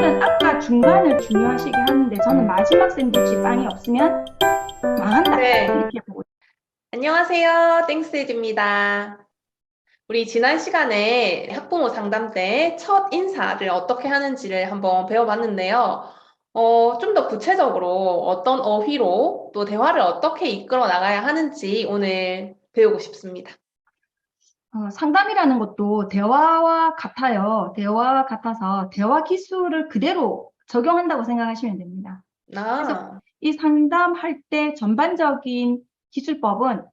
분들은 아까 중간을 중요하시게 하는데 저는 마지막 샌드위치 빵이 없으면 망한다 네. 이렇게 보고 안녕하세요. 땡스입니다. 우리 지난 시간에 학부모 상담 때 첫 인사를 어떻게 하는지를 한번 배워봤는데요. 어, 좀 더 구체적으로 어떤 어휘로 또 대화를 어떻게 이끌어 나가야 하는지 오늘 배우고 싶습니다. 어, 상담이라는 것도 대화와 같아요. 대화와 같아서 대화 기술을 그대로 적용한다고 생각하시면 됩니다. 아, 이 상담할 때 전반적인 기술법은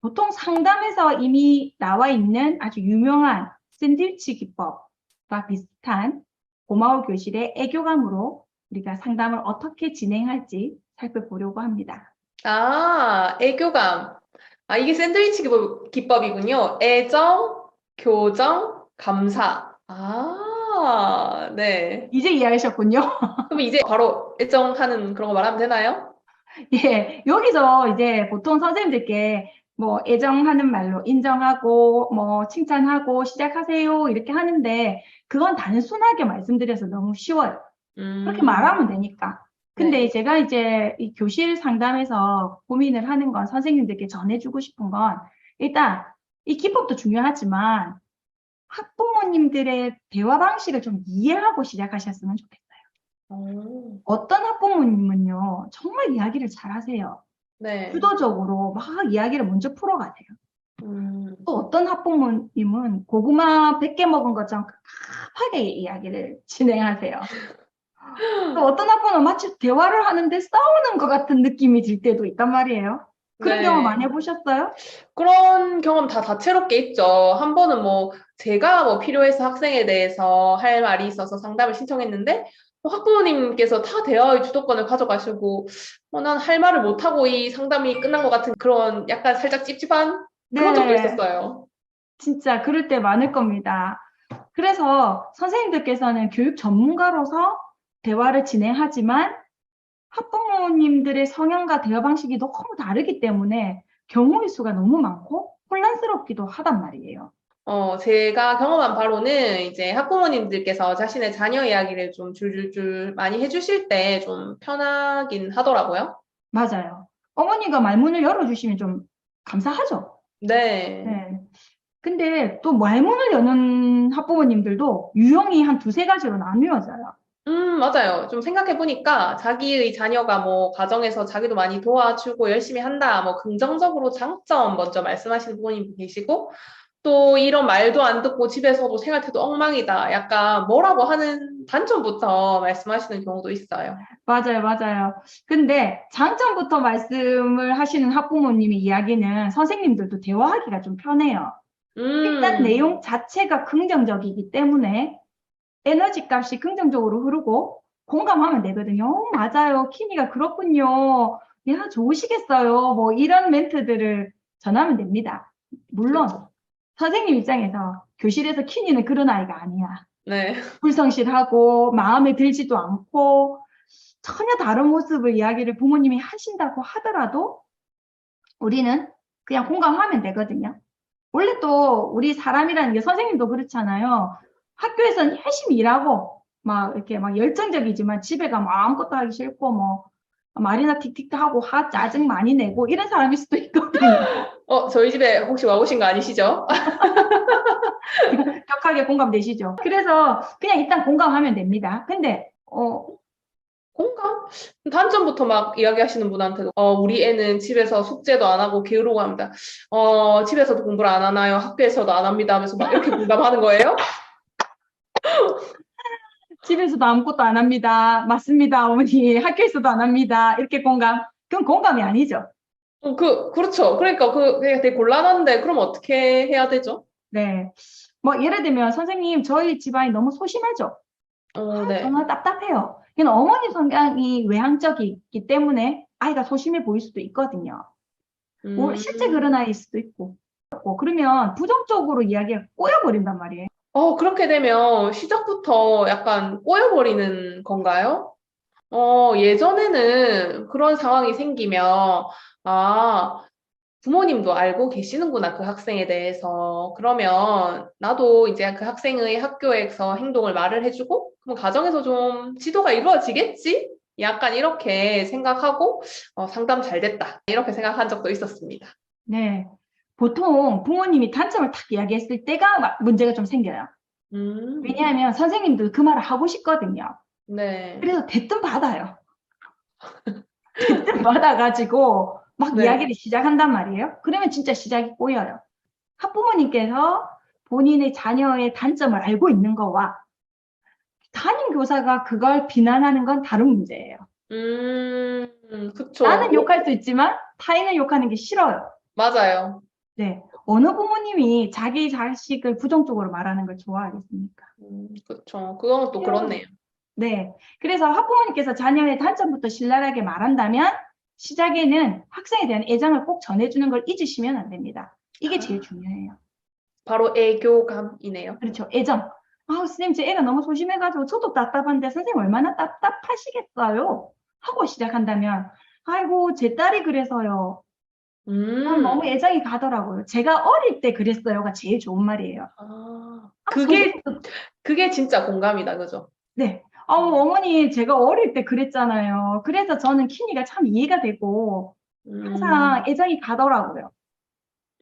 보통 상담에서 이미 나와 있는 아주 유명한 샌드위치 기법과 비슷한 고마워 교실의 애교감으로 우리가 상담을 어떻게 진행할지 살펴보려고 합니다. 아, 애교감. 아, 이게 샌드위치 기법, 기법 이군요. 애정, 교정, 감사. 아, 네. 이제 이해하셨군요. 그럼 이제 바로 애정하는 그런 거 말하면 되나요? 예, 여기서 이제 보통 선생님들께 뭐 애정하는 말로 인정하고 뭐 칭찬하고 시작하세요 이렇게 하는데 그건 단순하게 말씀드려서 너무 쉬워요. 그렇게 음, 말하면 되니까. 근데 네. 제가 이제 이 교실 상담에서 고민을 하는 건 선생님들께 전해주고 싶은 건 일단 이 기법도 중요하지만 학부모님들의 대화 방식을 좀 이해하고 시작하셨으면 좋겠어요. 오, 어떤 학부모님은요, 정말 이야기를 잘 하세요. 네. 주도적으로 막 이야기를 먼저 풀어가세요. 음, 또 어떤 학부모님은 고구마 100개 먹은 것처럼 급하게 이야기를 진행하세요. 또 어떤 학부모는 마치 대화를 하는데 싸우는 것 같은 느낌이 들 때도 있단 말이에요. 그런 네. 경험 많이 해보셨어요? 그런 경험 다 다채롭게 있죠. 한 번은 뭐 제가 뭐 필요해서 학생에 대해서 할 말이 있어서 상담을 신청했는데 뭐 학부모님께서 다 대화의 주도권을 가져가시고 뭐 난 할 말을 못하고 이 상담이 끝난 것 같은 그런 약간 살짝 찝찝한 그런 적도 네. 있었어요. 진짜 그럴 때 많을 겁니다. 그래서 선생님들께서는 교육 전문가로서 대화를 진행하지만 학부모님들의 성향과 대화 방식이 너무 다르기 때문에 경우의 수가 너무 많고 혼란스럽기도 하단 말이에요. 어, 제가 경험한 바로는 이제 학부모님들께서 자신의 자녀 이야기를 좀 줄줄줄 많이 해주실 때 좀 편하긴 하더라고요. 맞아요. 어머니가 말문을 열어주시면 좀 감사하죠. 네. 네. 근데 또 말문을 여는 학부모님들도 유형이 한 두세 가지로 나뉘어져요. 음, 맞아요. 좀 생각해 보니까 자기의 자녀가 뭐 가정에서 자기도 많이 도와주고 열심히 한다, 뭐 긍정적으로 장점 먼저 말씀하시는 부모님 계시고, 또 이런 말도 안 듣고 집에서도 생활 태도 엉망이다. 약간 뭐라고 하는 단점부터 말씀하시는 경우도 있어요. 맞아요, 맞아요. 근데 장점부터 말씀을 하시는 학부모님의 이야기는 선생님들도 대화하기가 좀 편해요. 일단 음, 내용 자체가 긍정적이기 때문에 에너지 값이 긍정적으로 흐르고 공감하면 되거든요. 어, 맞아요. 키니가 그렇군요. 야, 좋으시겠어요. 뭐 이런 멘트들을 전하면 됩니다. 물론 그렇죠. 선생님 입장에서 교실에서 키니는 그런 아이가 아니야. 네. 불성실하고 마음에 들지도 않고 전혀 다른 모습을 이야기를 부모님이 하신다고 하더라도 우리는 그냥 공감하면 되거든요. 원래 또 우리 사람이라는 게 선생님도 그렇잖아요. 학교에서는 열심히 일하고 막 이렇게 막 열정적이지만 집에 가면 아무것도 하기 싫고 뭐 말이나 틱틱 하고 화 짜증 많이 내고 이런 사람일 수도 있거든요. 어, 저희 집에 혹시 와보신 거 아니시죠? 격하게 공감되시죠? 그래서 그냥 일단 공감하면 됩니다. 근데 어 공감? 단점부터 막 이야기하시는 분한테도, 어, 우리 애는 집에서 숙제도 안 하고 게으르고 합니다. 어, 집에서도 공부를 안 하나요? 학교에서도 안 합니다. 하면서 막 이렇게 공감하는 거예요? 집에서도 아무것도 안 합니다. 맞습니다, 어머니. 학교에서도 안 합니다. 이렇게 공감. 그건 공감이 아니죠. 어, 그, 그렇죠. 그러니까 그, 그게 되게 곤란한데, 그럼 어떻게 해야 되죠? 네. 뭐 예를 들면 선생님 저희 집안이 너무 소심하죠. 어, 네. 정말 답답해요. 이건 어머니 성향이 외향적이기 때문에 아이가 소심해 보일 수도 있거든요. 뭐 음, 실제 그런 아이일 수도 있고. 어, 그러면 부정적으로 이야기가 꼬여버린단 말이에요. 어, 그렇게 되면 시작부터 약간 꼬여버리는 건가요? 어, 예전에는 그런 상황이 생기면, 아, 부모님도 알고 계시는구나, 그 학생에 대해서. 그러면 나도 이제 그 학생의 학교에서 행동을 말을 해주고, 뭐 가정에서 좀 지도가 이루어지겠지? 약간 이렇게 생각하고 어, 상담 잘 됐다. 이렇게 생각한 적도 있었습니다. 네. 보통 부모님이 단점을 딱 이야기했을 때가 마- 문제가 좀 생겨요. 음, 왜냐하면 선생님도 그 말을 하고 싶거든요. 네. 그래서 대뜸 받아요. 대뜸 받아가지고 막 네. 이야기를 시작한단 말이에요. 그러면 진짜 시작이 꼬여요. 학부모님께서 본인의 자녀의 단점을 알고 있는 거와 담임 교사가 그걸 비난하는 건 다른 문제예요. 음, 그쵸. 나는 욕할 수 있지만 타인을 욕하는 게 싫어요. 맞아요. 네. 어느 부모님이 자기 자식을 부정적으로 말하는 걸 좋아하겠습니까? 음, 그쵸. 그건 또 그렇네요. 네. 그래서 학부모님께서 자녀의 단점부터 신랄하게 말한다면 시작에는 학생에 대한 애정을 꼭 전해주는 걸 잊으시면 안 됩니다. 이게 제일 중요해요. 바로 애교감이네요. 그렇죠. 애정. 아, 선생님, 제 애가 너무 소심해가지고 저도 답답한데 선생님 얼마나 답답하시겠어요? 하고 시작한다면, 아이고, 제 딸이 그래서요. 난 음, 너무 애정이 가더라고요. 제가 어릴 때 그랬어요가 제일 좋은 말이에요. 아, 그게, 그게 진짜 공감이다. 그죠? 네. 어, 어머니, 제가 어릴 때 그랬잖아요. 그래서 저는 키니가 참 이해가 되고, 음, 항상 애정이 가더라고요.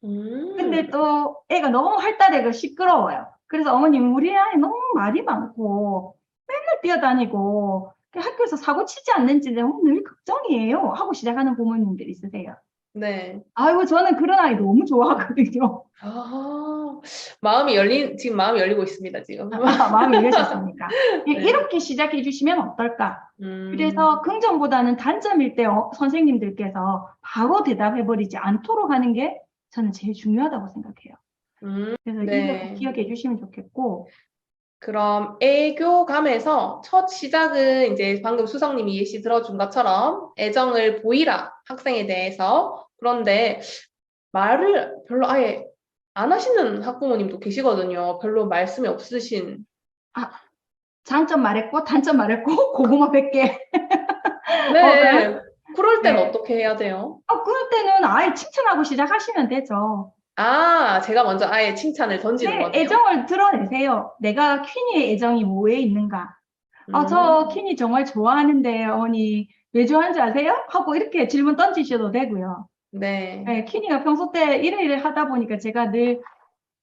음, 근데 또 애가 너무 활달해가 시끄러워요. 그래서 어머님, 우리 아이 너무 말이 많고, 맨날 뛰어다니고, 그 학교에서 사고 치지 않는지 너무 늘 걱정이에요. 하고 시작하는 부모님들 있으세요. 네. 아이고, 저는 그런 아이 너무 좋아하거든요. 아, 마음이 열린, 지금 마음이 열리고 있습니다, 지금. 아, 마음이 열리셨습니까? 네. 이렇게 시작해 주시면 어떨까? 음, 그래서 긍정보다는 단점일 때 어, 선생님들께서 바로 대답해 버리지 않도록 하는 게 저는 제일 중요하다고 생각해요. 음, 그래서 네. 이거 기억해 주시면 좋겠고, 그럼 애교감에서 첫 시작은 이제 방금 수성님이 예시 들어준 것처럼 애정을 보이라 학생에 대해서 그런데 말을 별로 아예 안 하시는 학부모님도 계시거든요. 별로 말씀이 없으신. 장점 말했고, 단점 말했고, 고구마 100개. 네. 그럴 땐 네. 어떻게 해야 돼요? 어, 그럴 때는 아예 칭찬하고 시작하시면 되죠. 아, 제가 먼저 아예 칭찬을 던지는 네, 거네요. 애정을 드러내세요. 내가 퀸이의 애정이 뭐에 있는가? 어, 저 음, 퀸이 정말 좋아하는데, 어머니, 왜 좋아하는지 아세요? 하고 이렇게 질문 던지셔도 되고요. 네. 네, 퀸이가 평소 때 이래 이래 하다 보니까 제가 늘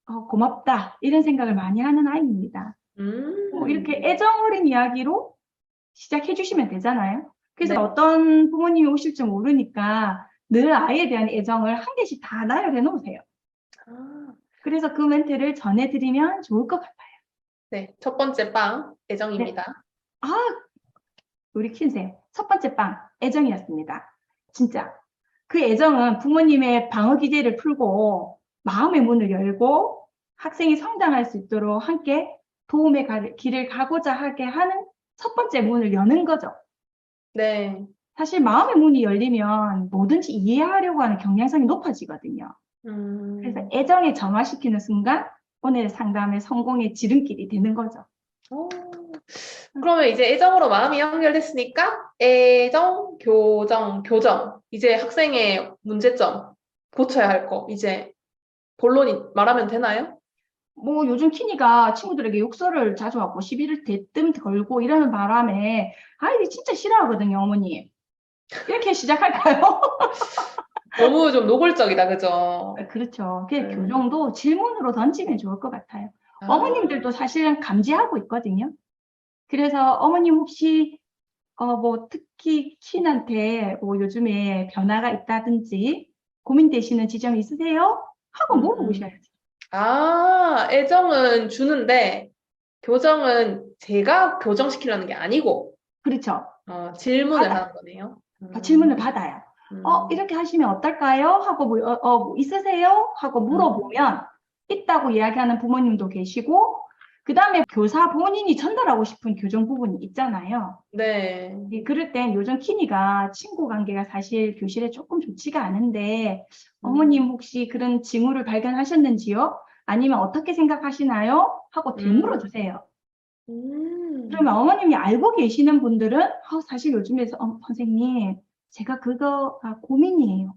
어, 고맙다 이런 생각을 많이 하는 아이입니다. 음, 뭐 이렇게 애정 어린 이야기로 시작해 주시면 되잖아요. 그래서 네. 어떤 부모님이 오실지 모르니까 늘 아이에 대한 애정을 한 개씩 다 나열해 놓으세요. 아, 그래서 그 멘트를 전해드리면 좋을 것 같아요. 네. 첫 번째 빵, 애정입니다. 아, 우리 퀸쌤 첫 번째 빵 애정이었습니다. 진짜 그 애정은 부모님의 방어 기제를 풀고 마음의 문을 열고 학생이 성장할 수 있도록 함께 도움의 가- 길을 가고자 하게 하는 첫 번째 문을 여는 거죠. 네. 사실 마음의 문이 열리면 뭐든지 이해하려고 하는 경향성이 높아지거든요. 음, 그래서 애정에 정화시키는 순간 오늘 상담의 성공의 지름길이 되는 거죠. 오. 그러면 이제 애정으로 마음이 연결됐으니까 애정, 교정, 교정. 이제 학생의 문제점, 고쳐야 할 거. 이제 본론이 말하면 되나요? 뭐 요즘 키니가 친구들에게 욕설을 자주 하고 시비를 대뜸 걸고 이러는 바람에 아이들이 진짜 싫어하거든요, 어머니. 이렇게 시작할까요? 너무 좀 노골적이다, 그죠? 그렇죠. 그 음. 교정도 질문으로 던지면 좋을 것 같아요. 아, 어머님들도 사실은 감지하고 있거든요. 그래서 어머님 혹시 어 뭐 특히 킨한테 뭐 요즘에 변화가 있다든지 고민되시는 지점이 있으세요? 하고 음. 물어보셔야죠. 아, 애정은 주는데 교정은 제가 교정시키려는 게 아니고 그렇죠. 어, 질문을 받아. 하는 거네요. 아, 질문을 받아요. 음. 어, 이렇게 하시면 어떨까요? 하고 뭐, 어, 어, 뭐 있으세요? 하고 물어보면 있다고 이야기하는 부모님도 계시고, 그 다음에 교사 본인이 전달하고 싶은 교정 부분이 있잖아요. 네. 예, 그럴 땐 요즘 키니가 친구 관계가 사실 교실에 조금 좋지가 않은데, 음. 어머님 혹시 그런 징후를 발견하셨는지요? 아니면 어떻게 생각하시나요? 하고 되물어 주세요. 음. 그러면 어머님이 알고 계시는 분들은 어, 사실 요즘에서 어, 선생님 제가 그거가 고민이에요.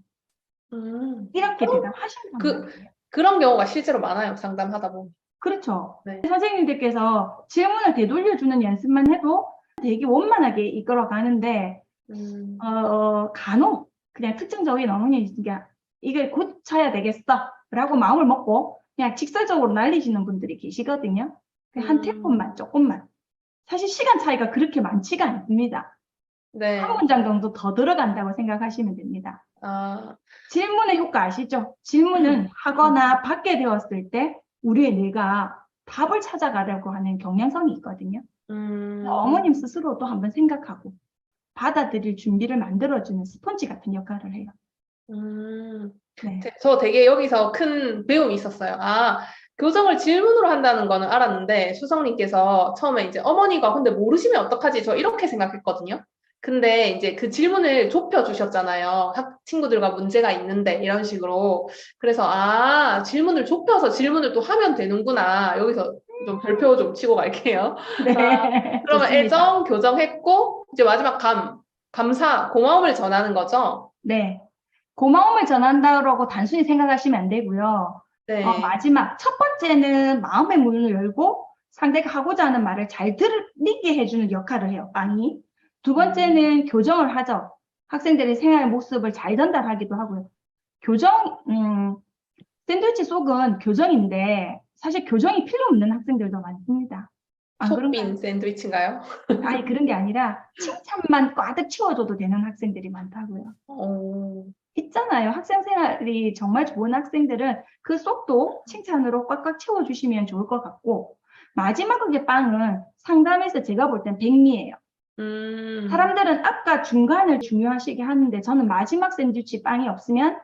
음. 이렇게 어? 대답하신단 그- 말이에요. 그런 경우가 실제로 많아요, 상담하다 보면. 그렇죠. 네. 선생님들께서 질문을 되돌려주는 연습만 해도 되게 원만하게 이끌어 가는데, 음, 어, 간혹 그냥 특정적인 어머니, 그러니까 이걸 고쳐야 되겠어. 라고 마음을 먹고 그냥 직설적으로 날리시는 분들이 계시거든요. 그한 음. 테이프만 조금만. 사실 시간 차이가 그렇게 많지가 않습니다. 네. 한 문장 정도 더 들어간다고 생각하시면 됩니다. 아, 질문의 효과 아시죠? 질문은 하거나 받게 되었을 때 우리의 뇌가 답을 찾아가려고 하는 경향성이 있거든요. 음, 어머님 스스로도 한번 생각하고 받아들일 준비를 만들어주는 스폰지 같은 역할을 해요. 음. 네. 제- 저 되게 여기서 큰 배움이 있었어요. 아, 교정을 질문으로 한다는 거는 알았는데, 수성님께서 처음에 이제 어머니가 근데 모르시면 어떡하지? 저 이렇게 생각했거든요. 근데 이제 그 질문을 좁혀 주셨잖아요. 학 친구들과 문제가 있는데, 이런 식으로. 그래서, 아, 질문을 좁혀서 질문을 또 하면 되는구나. 여기서 좀 별표 좀 치고 갈게요. 네. 그러면 좋습니다. 애정, 교정했고, 이제 마지막 감, 감사, 고마움을 전하는 거죠. 네. 고마움을 전한다고 단순히 생각하시면 안 되고요. 네. 어, 마지막 첫 번째는 마음의 문을 열고 상대가 하고자 하는 말을 잘 들리게 해주는 역할을 해요. 빵이. 두 번째는 교정을 하죠. 학생들의 생활 모습을 잘 전달하기도 하고요. 교정, 음, 샌드위치 속은 교정인데 사실 교정이 필요 없는 학생들도 많습니다. 안 그런가요? 속빈 샌드위치인가요? 아니 그런 게 아니라 칭찬만 꽉득 채워줘도 되는 학생들이 많다고요. 오, 있잖아요. 학생 생활이 정말 좋은 학생들은 그 속도 칭찬으로 꽉꽉 채워주시면 좋을 것 같고, 마지막의 빵은 상담에서 제가 볼 땐 백미예요. 음, 사람들은 앞과 중간을 중요하시게 하는데 저는 마지막 샌드위치 빵이 없으면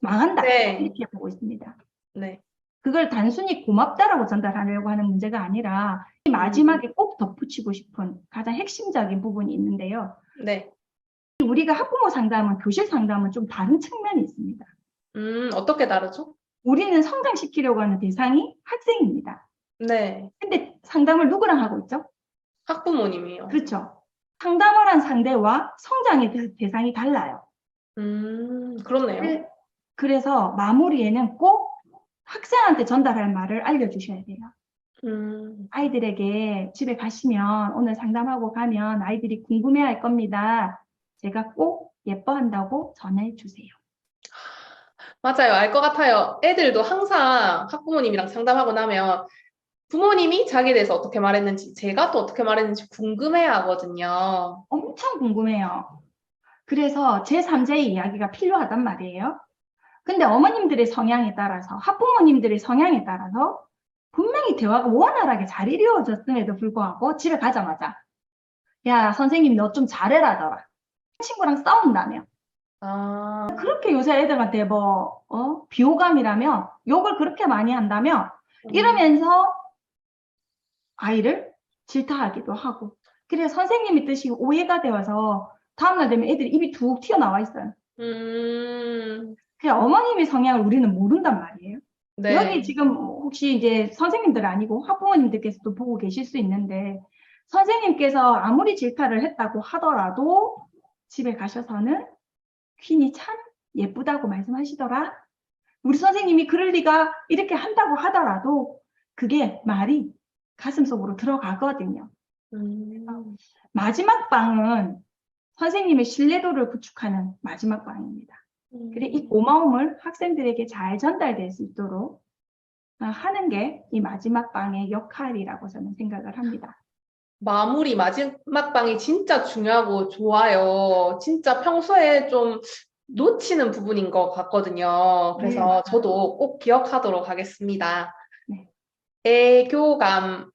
망한다. 네. 이렇게 보고 있습니다. 네. 그걸 단순히 고맙다라고 전달하려고 하는 문제가 아니라 이 마지막에 꼭 덧붙이고 싶은 가장 핵심적인 부분이 있는데요. 네. 우리가 학부모 상담은 교실 상담은 좀 다른 측면이 있습니다. 음, 어떻게 다르죠? 우리는 성장시키려고 하는 대상이 학생입니다. 네. 근데 상담을 누구랑 하고 있죠? 학부모님이요. 그렇죠. 상담을 한 상대와 성장의 대- 대상이 달라요. 음, 그렇네요. 그래- 그래 서 마무리에는 꼭 학생한테 전달할 말을 알려주셔야 돼요. 음, 아이들에게 집에 가시면 오늘 상담하고 가면 아이들이 궁금해할 겁니다. 제가 꼭 예뻐한다고 전해주세요. 맞아요. 알 것 같아요. 애들도 항상 학부모님이랑 상담하고 나면 부모님이 자기에 대해서 어떻게 말했는지, 제가 또 어떻게 말했는지 궁금해 하거든요. 엄청 궁금해요. 그래서 제3자의 이야기가 필요하단 말이에요. 근데 어머님들의 성향에 따라서, 학부모님들의 성향에 따라서 분명히 대화가 원활하게 잘 이루어졌음에도 불구하고 집에 가자마자 야, 선생님 너 좀 잘해라더라. 친구랑 싸운다며. 아, 그렇게 요새 애들한테 뭐, 어? 비호감이라며 욕을 그렇게 많이 한다며 이러면서 아이를 질타하기도 하고. 그래서 선생님의 뜻이 오해가 되어서 다음날 되면 애들이 입이 툭 튀어나와 있어요. 음, 그냥 어머님의 성향을 우리는 모른단 말이에요. 네. 여기 지금 혹시 이제 선생님들 아니고 학부모님들께서도 보고 계실 수 있는데 선생님께서 아무리 질타를 했다고 하더라도 집에 가셔서는 퀸이 참 예쁘다고 말씀하시더라. 우리 선생님이 그럴 리가 이렇게 한다고 하더라도 그게 말이 가슴 속으로 들어가거든요. 음, 마지막 방은 선생님의 신뢰도를 구축하는 마지막 방입니다. 그래, 이 고마움을 학생들에게 잘 전달될 수 있도록 어, 하는 게 이 마지막 방의 역할이라고 저는 생각을 합니다. 마무리 마지막 방이 진짜 중요하고 좋아요. 진짜 평소에 좀 놓치는 부분인 것 같거든요. 네, 그래서 맞아요. 저도 꼭 기억하도록 하겠습니다. 네. 애교감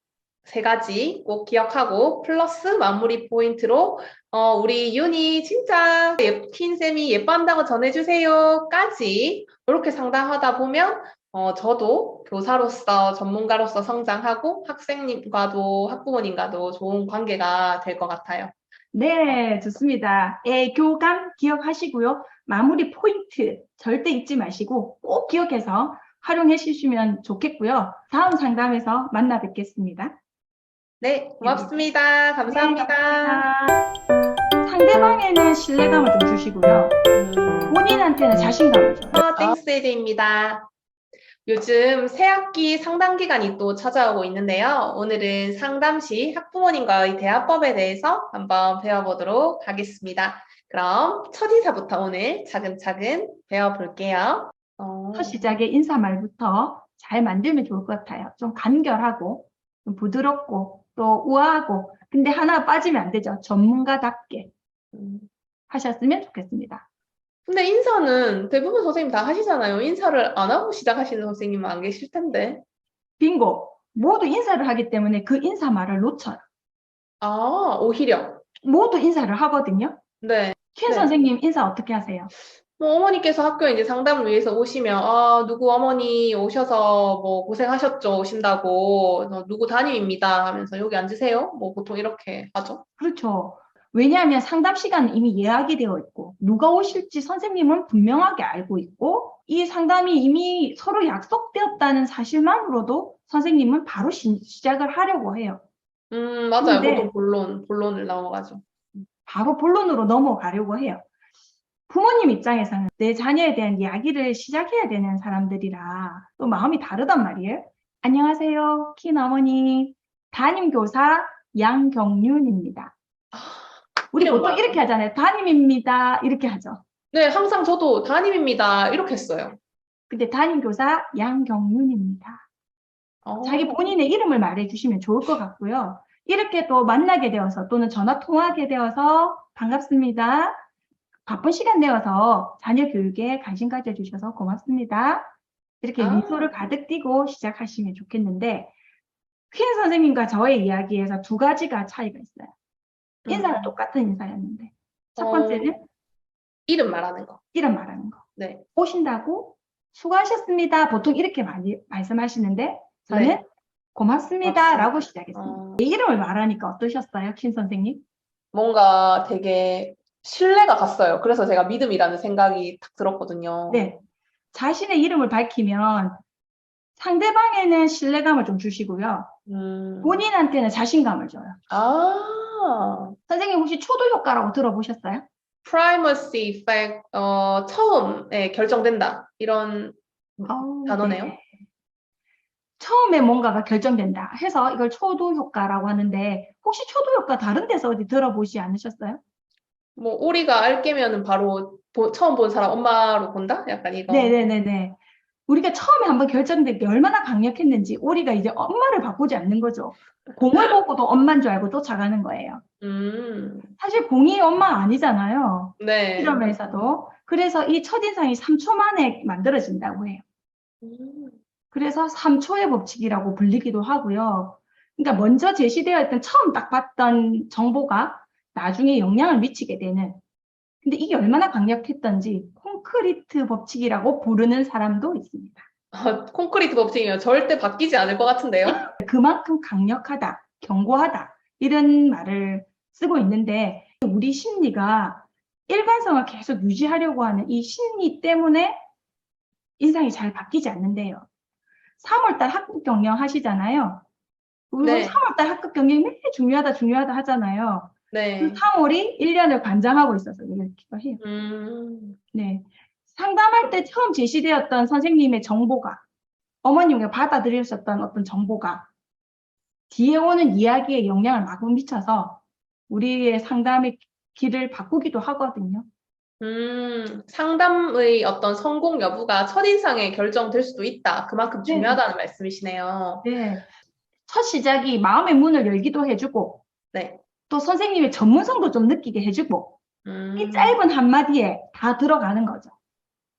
세 가지 꼭 기억하고 플러스 마무리 포인트로 어, 우리 윤이 진짜 예, 퀸쌤이 예뻐한다고 전해주세요 까지 이렇게 상담하다 보면 어, 저도 교사로서 전문가로서 성장하고 학생님과도 학부모님과도 좋은 관계가 될 것 같아요. 네, 좋습니다. 애교감 기억하시고요. 마무리 포인트 절대 잊지 마시고 꼭 기억해서 활용해 주시면 좋겠고요. 다음 상담에서 만나 뵙겠습니다. 네, 고맙습니다. 감사합니다. 감사합니다. 상대방에는 신뢰감을 좀 주시고요. 본인한테는 자신감을 줘요. 어, 땡스 에이드입니다. 요즘 새학기 상담 기간이 또 찾아오고 있는데요. 오늘은 상담 시 학부모님과의 대화법에 대해서 한번 배워보도록 하겠습니다. 그럼 첫 인사부터 오늘 차근차근 배워볼게요. 어, 첫 시작에 인사말부터 잘 만들면 좋을 것 같아요. 좀 간결하고, 좀 부드럽고, 또 우아하고, 근데 하나 빠지면 안 되죠. 전문가답게 음. 하셨으면 좋겠습니다. 근데 인사는 대부분 선생님 다 하시잖아요. 인사를 안 하고 시작하시는 선생님은 안 계실 텐데. 빙고! 모두 인사를 하기 때문에 그 인사 말을 놓쳐요. 아, 오히려. 모두 인사를 하거든요. 네. 킨 네. 선생님 인사 어떻게 하세요? 뭐 어머니께서 학교에 이제 상담을 위해서 오시면 아 누구 어머니 오셔서 뭐 고생하셨죠 오신다고 그래서 누구 담임입니다 하면서 여기 앉으세요 뭐 보통 이렇게 하죠 그렇죠. 왜냐하면 상담 시간은 이미 예약이 되어 있고, 누가 오실지 선생님은 분명하게 알고 있고, 이 상담이 이미 서로 약속되었다는 사실만으로도 선생님은 바로 시, 작을 하려고 해요. 음 맞아요 보통 본론 본론을 넘어가죠 바로 본론으로 넘어가려고 해요. 부모님 입장에서는 내 자녀에 대한 이야기를 시작해야 되는 사람들이라 또 마음이 다르단 말이에요. 안녕하세요. 킨 어머니. 담임교사 양경윤입니다. 우리 보통 뭐야? 이렇게 하잖아요. 담임입니다. 이렇게 하죠. 네 항상 저도 담임입니다 이렇게 했어요 근데 담임교사 양경윤입니다. 어, 자기 본인의 이름을 말해 주시면 좋을 것 같고요. 이렇게 또 만나게 되어서 또는 전화 통화하게 되어서 반갑습니다. 바쁜 시간 내어서 자녀 교육에 관심 가져주셔서 고맙습니다. 이렇게 아. 미소를 가득 띠고 시작하시면 좋겠는데 퀸 선생님과 저의 이야기에서 두 가지가 차이가 있어요. 인사는 음, 똑같은 인사였는데 첫 어. 번째는 이름 말하는 거 이름 말하는 거. 네. 오신다고 수고하셨습니다. 보통 이렇게 많이 말씀하시는데 저는 네. 고맙습니다 라고 시작했습니다. 어, 내 이름을 말하니까 어떠셨어요, 킨 선생님? 뭔가 되게 신뢰가 갔어요 그래서 제가 믿음이라는 생각이 딱 들었거든요 네. 자신의 이름을 밝히면 상대방에는 신뢰감을 좀 주시고요. 음, 본인한테는 자신감을 줘요. 아 선생님 혹시 초도 효과라고 들어보셨어요? primacy effect 어, 처음에 결정된다 이런 어우, 단어네요. 네. 처음에 뭔가가 결정된다 해서 이걸 초도 효과라고 하는데 혹시 초도 효과 다른 데서 어디 들어보지 않으셨어요? 뭐 우리가 알게면은 바로 보- 처음 본 사람 엄마로 본다 약간 이거 네네네네. 우리가 처음에 한번 결정된 게 얼마나 강력했는지 우리가 이제 엄마를 바꾸지 않는 거죠. 공을 보고도 엄마인 줄 알고 쫓아가는 거예요. 음, 사실 공이 엄마 아니잖아요. 네. 이러면서도. 그래서 이 첫인상이 3초 만에 만들어진다고 해요. 음, 그래서 3초의 법칙이라고 불리기도 하고요. 그러니까 먼저 제시되어 있던 처음 딱 봤던 정보가 나중에 영향을 미치게 되는. 근데 이게 얼마나 강력했던지 콘크리트 법칙이라고 부르는 사람도 있습니다. 아, 콘크리트 법칙이면 절대 바뀌지 않을 것 같은데요. 그만큼 강력하다, 견고하다, 이런 말을 쓰고 있는데, 우리 심리가 일관성을 계속 유지하려고 하는 이 심리 때문에 인상이 잘 바뀌지 않는데요. 3월달 학급 경영 하시잖아요. 우리 네. 3월달 학급 경영이 매일 중요하다, 중요하다 하잖아요. 네. 그 3월이 1년을 관장하고 있어서 그렇기도 해요. 음, 네. 상담할 때 처음 제시되었던 선생님의 정보가, 어머님이 받아들이셨던 어떤 정보가 뒤에 오는 이야기에 영향을 마구 미쳐서 우리의 상담의 길을 바꾸기도 하거든요. 음, 상담의 어떤 성공 여부가 첫인상에 결정될 수도 있다. 그만큼 네. 중요하다는 말씀이시네요. 네. 첫 시작이 마음의 문을 열기도 해주고, 네. 또 선생님의 전문성도 좀 느끼게 해주고, 음, 이 짧은 한마디에 다 들어가는 거죠.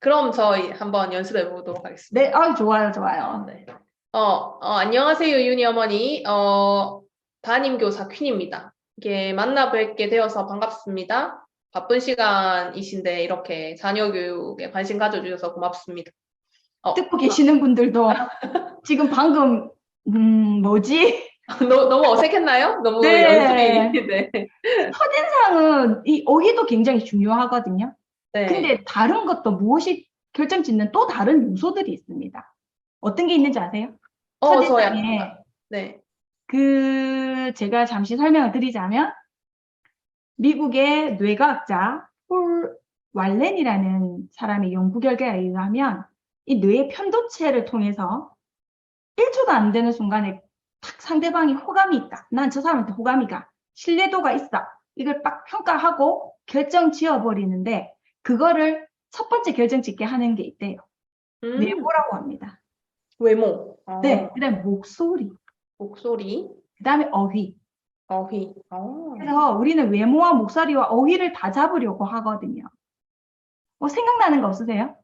그럼 저희 한번 연습해 보도록 하겠습니다. 네, 아 좋아요, 좋아요. 네. 어, 어, 안녕하세요, 윤희 어머니. 어, 담임 교사 퀸입니다. 이게 만나 뵙게 되어서 반갑습니다. 바쁜 시간이신데 이렇게 자녀 교육에 관심 가져주셔서 고맙습니다. 어, 듣고 계시는 분들도 지금 방금, 음, 뭐지? 너, 너무 어색했나요? 너무 네. 연습이. 네. 첫인상은 이 어휘도 굉장히 중요하거든요. 네. 근데 다른 것도 무엇이 결정 짓는 또 다른 요소들이 있습니다. 어떤 게 있는지 아세요? 어, 저 첫인상에 네. 그 제가 잠시 설명을 드리자면 미국의 뇌과학자 폴 왈렌이라는 사람의 연구 결과에 의하면 이 뇌의 편도체를 통해서 1초도 안 되는 순간에 탁 상대방이 호감이 있다. 난 저 사람한테 호감이 가. 신뢰도가 있어. 이걸 딱 평가하고 결정 지어버리는데 그거를 첫 번째 결정 짓게 하는 게 있대요. 음, 외모라고 합니다. 외모. 어, 네, 그다음에 목소리, 목소리, 그다음에 어휘. 어휘. 어. 그래서 우리는 외모와 목소리와 어휘를 다 잡으려고 하거든요. 뭐 생각나는 거 없으세요?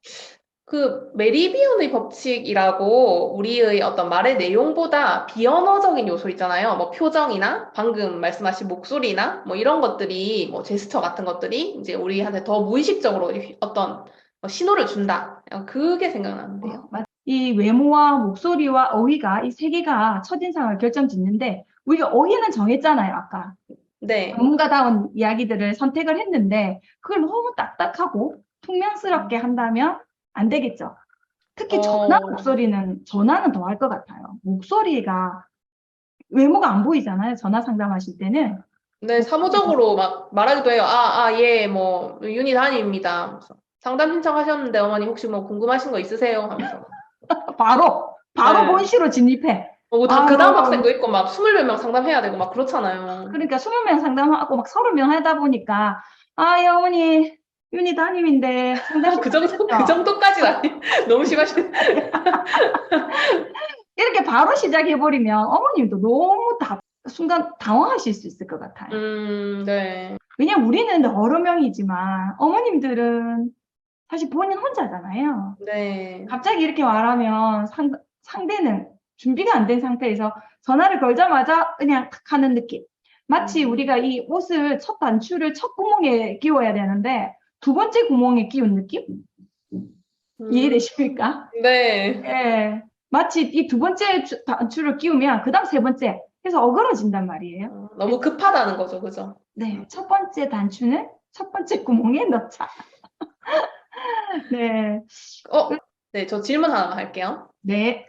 그 메리비언의 법칙이라고 우리의 어떤 말의 내용보다 비언어적인 요소 있잖아요. 뭐 표정이나 방금 말씀하신 목소리나 뭐 이런 것들이 뭐 제스처 같은 것들이 이제 우리한테 더 무의식적으로 어떤 뭐 신호를 준다. 그게 생각나는데요. 맞- 이 외모와 목소리와 어휘가 이 세 개가 첫인상을 결정짓는데 우리가 어휘는 정했잖아요, 아까. 네. 전문가다운 이야기들을 선택을 했는데 그걸 너무 딱딱하고 퉁명스럽게 한다면 안 되겠죠. 특히 어. 전화 목소리는 전화는 더 할 것 같아요. 목소리가 외모가 안 보이잖아요. 전화 상담하실 때는. 네, 사무적으로 막 말하기도 해요. 아, 아, 예, 뭐, 윤희. 하면서. 상담 신청하셨는데 어머니 혹시 뭐 궁금하신 거 있으세요? 하면서. 바로 바로 네. 본시로 진입해. 어, 다, 아유. 그 다음 학생도 있고 막 스물 몇 명 상담해야 되고 막 그렇잖아요. 그러니까 20명 상담하고 막 30명 하다 보니까 아, 예, 어머니 윤희 담임인데 상담 그 정도, 그? 정도까지는 아니 너무 심하신. 이렇게 바로 시작해 버리면 어머님도 너무 다, 순간 당황하실 수 있을 것 같아요. 음, 네. 왜냐면 우리는 여러 명이지만 어머님들은 사실 본인 혼자잖아요. 네. 갑자기 이렇게 말하면 상, 상대는 준비가 안 된 상태에서 전화를 걸자마자 그냥 탁 하는 느낌. 마치 음. 우리가 이 옷을 첫 단추를 첫 구멍에 끼워야 되는데 두 번째 구멍에 끼운 느낌? 음, 이해되십니까? 네. 예. 마치 이 두 번째 주- 단추를 끼우면 그 다음 세 번째 해서 어그러진단 말이에요. 어, 너무 급하다는 거죠, 그죠? 네. 첫 번째 단추는 첫 번째 구멍에 넣자. 네. 어, 네, 저 질문 하나 할게요. 네.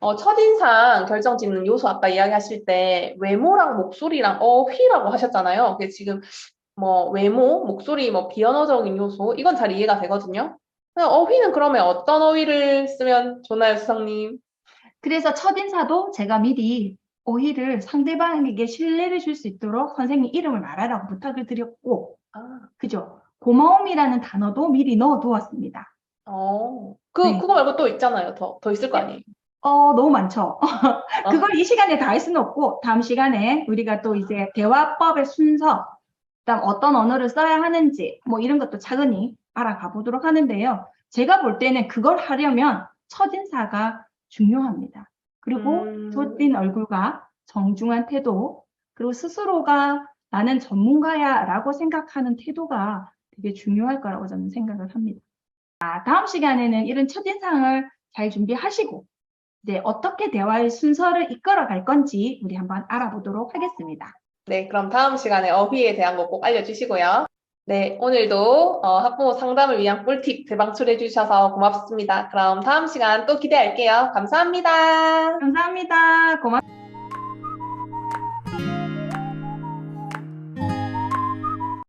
어, 첫인상 결정 짓는 요소 아까 이야기하실 때 외모랑 목소리랑 어휘라고 하셨잖아요. 그게 지금 뭐 외모, 목소리, 뭐 비언어적인 요소 이건 잘 이해가 되거든요. 어휘는 그러면 어떤 어휘를 쓰면 좋나요, 수상님? 그래서 첫 인사도 제가 미리 어휘를 상대방에게 신뢰를 줄 수 있도록 선생님 이름을 말하라고 부탁을 드렸고, 아, 그죠? 고마움이라는 단어도 미리 넣어 두었습니다. 어, 그 네. 그거 말고 또 있잖아요. 더 더 있을 거 아니에요. 어, 너무 많죠. 그걸 이 시간에 다 할 수는 없고, 다음 시간에 우리가 또 이제 대화법의 순서, 그다음 어떤 언어를 써야 하는지, 뭐 이런 것도 차근히 알아가 보도록 하는데요. 제가 볼 때는 그걸 하려면 첫인사가 중요합니다. 그리고 음. 돋린 얼굴과 정중한 태도, 그리고 스스로가 나는 전문가야 라고 생각하는 태도가 되게 중요할 거라고 저는 생각을 합니다. 자, 다음 시간에는 이런 첫인상을 잘 준비하시고, 이제 어떻게 대화의 순서를 이끌어 갈 건지 우리 한번 알아보도록 하겠습니다. 네, 그럼 다음 시간에 어휘에 대한 거 꼭 알려주시고요. 네, 오늘도 어, 학부모 상담을 위한 꿀팁 대방출해 주셔서 고맙습니다. 그럼 다음 시간 또 기대할게요. 감사합니다. 감사합니다. 고맙습니다.